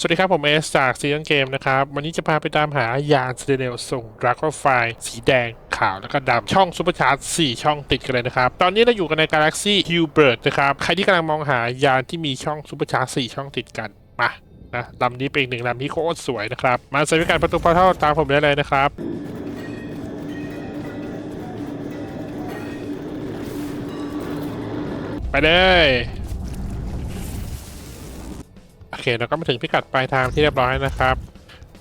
สวัสดีครับ ผมเอสจากซีซันเกมนะครับ วันนี้จะพาไปตามหายานสเตเนลส่งดราก้อนไฟสีแดงขาวแล้วก็ดำช่องซูเปอร์ชาร์จ4ช่องติดกันเลยนะครับ ตอนนี้เราอยู่กันในกาแล็กซี่ฮิวเบิร์ดนะครับ ใครที่กำลังมองหายานที่มีช่องซูเปอร์ชาร์จ4ช่องติดกัน มานะลำนี้เป็นอีกหนึ่งลำที่โคตรสวยนะครับ มาใส่พิการประตูพอร์ทัลตามผมได้เลยนะครับไปเลย อเคเราก็มาถึงพิกัดปลายทางที่เรียบร้อยนะครับ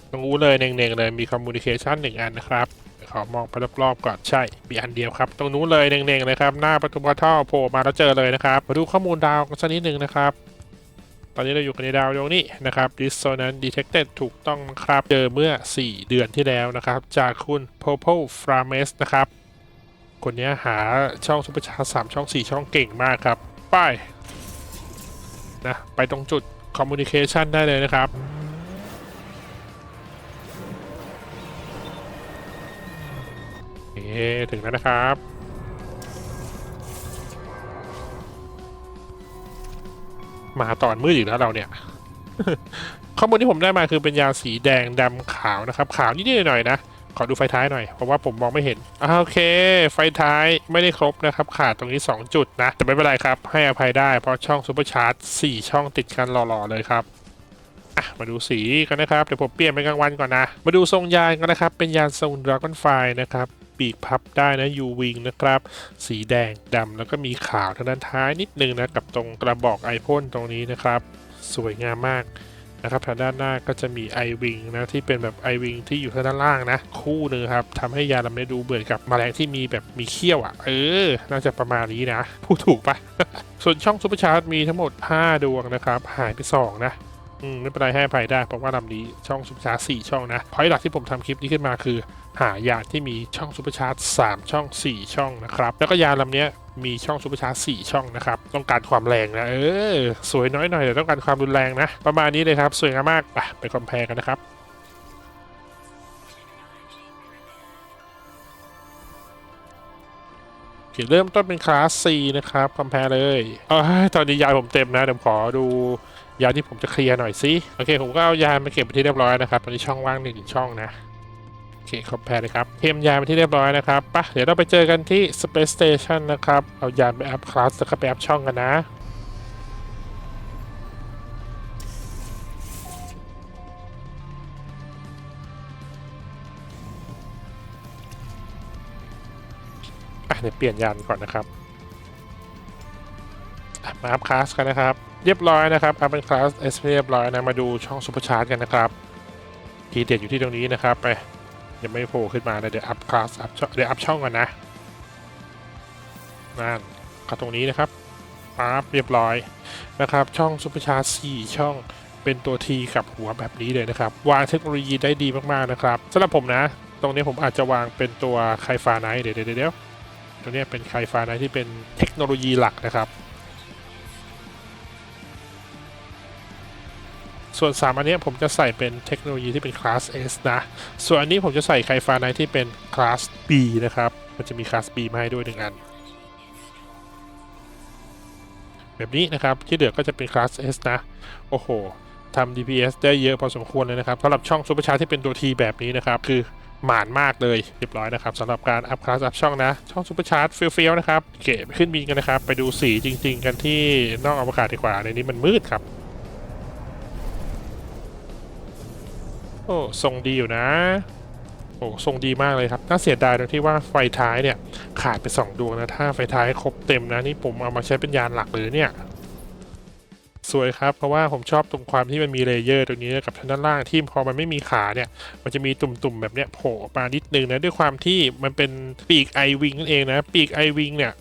ตรงนู้นเลยเน่งๆเลยมีคอมมูนิเคชันหนึ่งอันนะครับขอมองไปรอบๆก่อนใช่มีอันเดียวครับ ตรงนู้นเลยเน่งๆเลยครับ หน้าประตูพอร์ทัลโผล่มาแล้วเจอเลยนะครับ มาดูข้อมูลดาวกันสักนิดหนึ่งนะครับ ตอนนี้เราอยู่กันในดาวดวงนี้นะครับ Dissonance Detected ถูกต้องครับ เจอเมื่อ 4 เดือนที่แล้วนะครับ จากคุณ Purple Frames นะครับ คนนี้หาช่องซุปเปอร์ชาร์จสามช่อง 4 ช่องเก่งมากครับ ไป้ายนะไปตรงจุด Communication ได้เลยนะครับโอถึงแล้วนะครับ มาตอนมืดอีกแล้วเราเนี่ย ข้อมูลที่ผมได้มาคือเป็นยาสีแดงดำขาวนะครับ ขาวนิดๆหน่อยๆนะ ขอดูไฟท้ายหน่อยเพราะว่าผมมองไม่เห็นอ่าโอเค ไฟท้ายไม่ได้ครบนะครับขาดตรงนี้ 2 จุดนะ แต่ไม่เป็นไรครับ ให้อภัยได้เพราะช่องซูเปอร์ชาร์จ4ช่องติดกันหล่อๆเลยครับอะมาดูสีกันนะครับ เดี๋ยวผมเปลี่ยนเป็นกลางวันก่อนนะ มาดูทรงยานกันนะครับ เป็นยานทรงดราก้อนไฟนะครับปีกพับได้นะยูวิงนะครับ สีแดงดำแล้วก็มีขาวทางด้านท้ายนิดนึงนะ กับตรงกระบอกไอพ่นตรงนี้นะครับ สวยงามมาก นะครับทางด้านหน้าก็จะมีไอวิงนะที่เป็นแบบไอวิงที่อยู่ทางด้านล่างนะคู่หนึงครับทำให้ยาลำนี้ดูเหมือนกับแมลงที่มีแบบมีเขี้ยวอะ เออ น่าจะประมาณนี้นะพูดถูกปะส่วนช่องซูเปอร์ชาร์จมีทั้งหมด 5 ดวงนะครับ หายไป 2 นะอืมไม่เป็นไรให้อภัยได้เพราะว่าลำนี้ช่องซูเปอร์ชาร์จ4ช่องนะพอยหลักที่ผมทำคลิปนี้ขึ้นมาคือ หายาที่มีช่องซูเปอร์ชาร์จ3ช่อง 4 ช่องนะครับแล้วก็ยาลำเนี้ย มีช่องซูเปอร์ชาร์จ4ช่องนะครับ ต้องการความแรงนะ เออ สวยน้อยหน่อยแต่ต้องการความรุนแรงนะ ประมาณนี้เลยครับ สวยงามมากไปไปคอมเพลกันนะครับเริ่มต้นเป็นคลาส C นะครับคอมเพลเลยเอ้ยตอนนี้ยาผมเต็มนะ เดี๋ยวขอดูยาที่ผมจะเคลียร์หน่อยสิ โอเค ผมก็เอายามาเก็บไปที่เรียบร้อยนะครับ ตอนนี้ช่องว่างหนึ่งช่องนะ เคคอมเพลเลยครับเทมยานไปที่เรียบร้อยนะครับปะเดี๋ยวเราไปเจอกันที่ Space Station นะครับ เอายานไปอัพคลาสแล้วก็ไปอัพช่องกันนะเดี๋ยวเปลี่ยนยานก่อนนะครับมาอัพคลาสกันนะครับ เรียบร้อยนะครับอัพเป็นคลาสเอสเรียบร้อยนะ มาดูช่องซูเปอร์ชาร์จกันนะครับ ทีเด็ดอยู่ที่ตรงนี้นะครับไป ยังไม่โผล่ขึ้นมาเลยเดี๋ยวอัพคลาสอัพช่องเดี๋ยวอัพช่องก่อนนะนั่นข้าตรงนี้นะครับปั๊บเรียบร้อยนะครับ ช่องซูเปอร์ชาร์จ4ช่องเป็นตัวทีกับหัวแบบนี้เลยนะครับ วางเทคโนโลยีได้ดีมากๆนะครับสำหรับผมนะ ตรงนี้ผมอาจจะวางเป็นตัวไคฟาไนท์เดี๋ยวเดี๋ยวเดี๋ยวตัวเนี้เป็นไคฟาไนท์ที่เป็นเทคโนโลยีหลักนะครับ ส่วน 3 อันนี้ผมจะใส่เป็นเทคโนโลยีที่เป็นคลาส S นะ ส่วนอันนี้ผมจะใส่ไคฟาไนที่เป็นคลาส B นะครับ มันจะมีคลาส B มาให้ด้วยหนึ่งอัน แบบนี้นะครับ ที่เหลือก็จะเป็นคลาส S นะ โอ้โหทำ DPS ได้เยอะพอสมควรเลยนะครับสำหรับช่องซูเปอร์ชาร์ที่เป็นตัว T แบบนี้นะครับ คือหมานมากเลยเรียบร้อยนะครับสำหรับการอัพคลาสอัพช่องนะ ช่องซูเปอร์ชาร์จเฟี้ยวๆนะครับ เก๋ไปขึ้นบินกันนะครับ ไปดูสีจริง ๆ กันที่นอกอวกาศดีกว่าในนี้มันมืดครับ โอ้ทรงดีอยู่นะ โอ้ทรงดีมากเลยครับ น่าเสียดายตรงที่ว่าไฟท้ายเนี่ยขาดไป 2 ดวงนะ ถ้าไฟท้ายครบเต็มนะ นี่ผมเอามาใช้เป็นยานหลักเลยเนี่ย สวยครับ เพราะว่าผมชอบตรงความที่มันมีเลเยอร์ตรงนี้กับทางด้านล่างที่พอมันไม่มีขาเนี่ย มันจะมีตุ่มๆแบบเนี้ยโผล่มานิดนึงนะด้วยความที่มันเป็นปีกไอวิงนั่นเองนะ ปีกไอวิงเนี่ย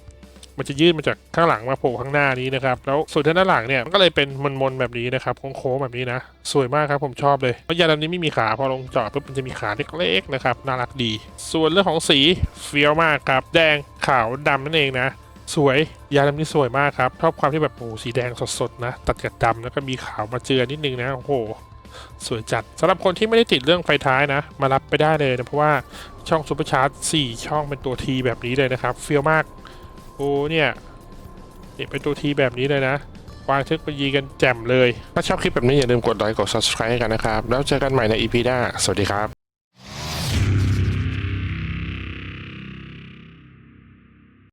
มันจะยื่นมาจากข้างหลังมาโผล่ข้างหน้านี้นะครับ แล้วส่วนทางด้านหลังเนี่ยมันก็เลยเป็นมนๆแบบนี้นะครับโค้งๆแบบนี้นะ สวยมากครับผมชอบเลยเพราะยานลำนี้ไม่มีขาพอลงจอดปุ๊บมันจะมีขาเล็กๆนะครับน่ารักดี ส่วนเรื่องของสีเฟี้ยวมากครับ แดงขาวดำนั่นเองนะสวยยานลำนี้สวยมากครับชอบความที่แบบโอ้สีแดงสดๆนะ ตัดกับดำแล้วก็มีขาวมาเจือนิดนึงนะโอ้โหสวยจัดสำหรับคนที่ไม่ได้ติดเรื่องไฟท้ายนะ มารับไปได้เลยนะ เพราะว่าช่องซูเปอร์ชาร์จ4ช่องเป็นตัวทีแบบนี้เลยนะครับเฟี้ยวมาก โอ้เนี่ยนี่เป็นตัวทีแบบนี้เลยนะวางทึกไปยีกันแจ่มเลย ถ้าชอบคลิปแบบนี้อย่าลืมกดไลค์กด subscribe ให้กันนะครับ แล้วเจอกันใหม่ใน EP หน้า สวัสดีครับ